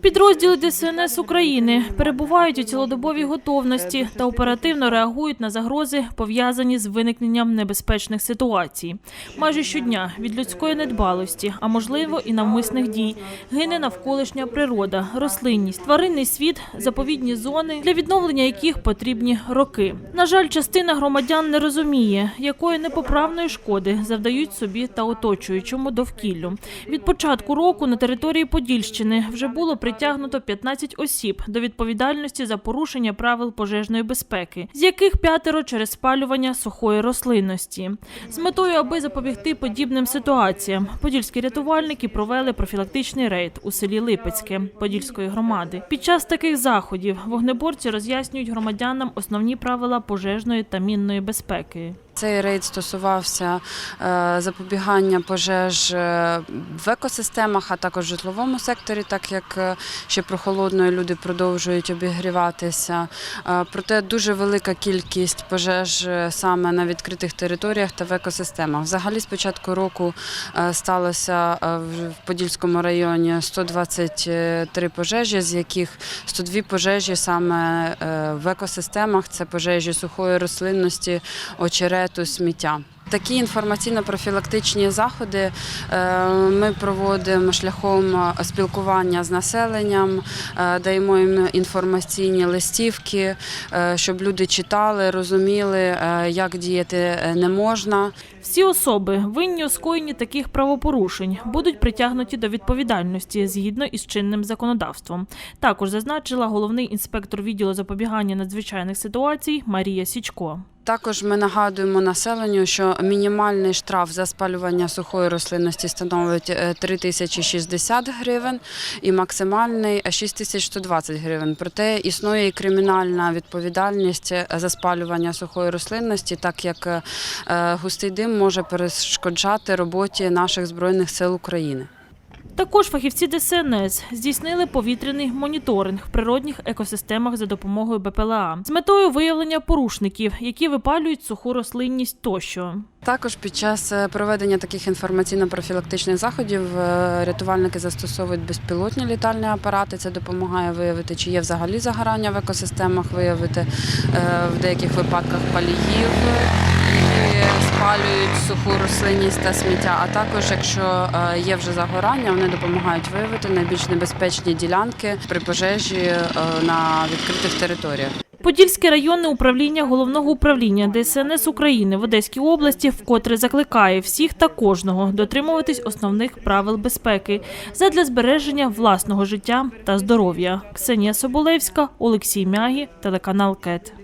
Підрозділи ДСНС України перебувають у цілодобовій готовності та оперативно реагують на загрози, пов'язані з виникненням небезпечних ситуацій. Майже щодня від людської недбалості, а можливо і навмисних дій, гине навколишня природа, рослинність, тваринний світ, заповідні зони, для відновлення яких потрібні роки. На жаль, частина громадян не розуміє, якої непоправної шкоди завдають собі та оточуючому довкіллю. Від початку року на території Подільщини вже було притягнуто 15 осіб до відповідальності за порушення правил пожежної безпеки, з яких п'ятеро через спалювання сухої рослинності. З метою, аби запобігти подібним ситуаціям, подільські рятувальники провели профілактичний рейд у селі Липецьке Подільської громади. Під час таких заходів вогнеборці роз'яснюють громадянам основні правила пожежної та мінної безпеки. Цей рейд стосувався е, запобігання пожеж е, в екосистемах, а також в житловому секторі, так як е, ще прохолодно люди продовжують обігріватися. Проте дуже велика кількість пожеж саме на відкритих територіях та в екосистемах. Взагалі, з початку року сталося в Подільському районі 123 пожежі, з яких 102 пожежі саме в екосистемах. Це пожежі сухої рослинності, очерету, сміття. Такі інформаційно-профілактичні заходи е, ми проводимо шляхом е, спілкування з населенням, е, даємо їм інформаційні листівки, щоб люди читали, розуміли, як діяти не можна. Всі особи, винні у скоєнні таких правопорушень, будуть притягнуті до відповідальності згідно із чинним законодавством. Також зазначила головний інспектор відділу запобігання надзвичайних ситуацій Марія Січко. Також ми нагадуємо населенню, що мінімальний штраф за спалювання сухої рослинності становить е, 3060 гривень і максимальний е, 6120 гривень. Проте існує і кримінальна відповідальність е, за спалювання сухої рослинності, так як е, е, густий дим може перешкоджати роботі наших збройних сил України. Також фахівці ДСНС здійснили повітряний моніторинг в природних екосистемах за допомогою БПЛА з метою виявлення порушників, які випалюють суху рослинність тощо. Також під час е, проведення таких інформаційно-профілактичних заходів е, рятувальники застосовують безпілотні літальні апарати. Це допомагає виявити, чи є взагалі загорання в екосистемах, виявити е, в деяких випадках паліїв, спалюють суху рослинність та сміття. А також, якщо е, є вже загорання, вони допомагають виявити найбільш небезпечні ділянки при пожежі е, на відкритих територіях. Подільське районне управління головного управління ДСНС України в Одеській області вкотре закликає всіх та кожного дотримуватись основних правил безпеки задля збереження власного життя та здоров'я. Ксенія Соболевська, Олексій Мягі, телеканал КЕТ.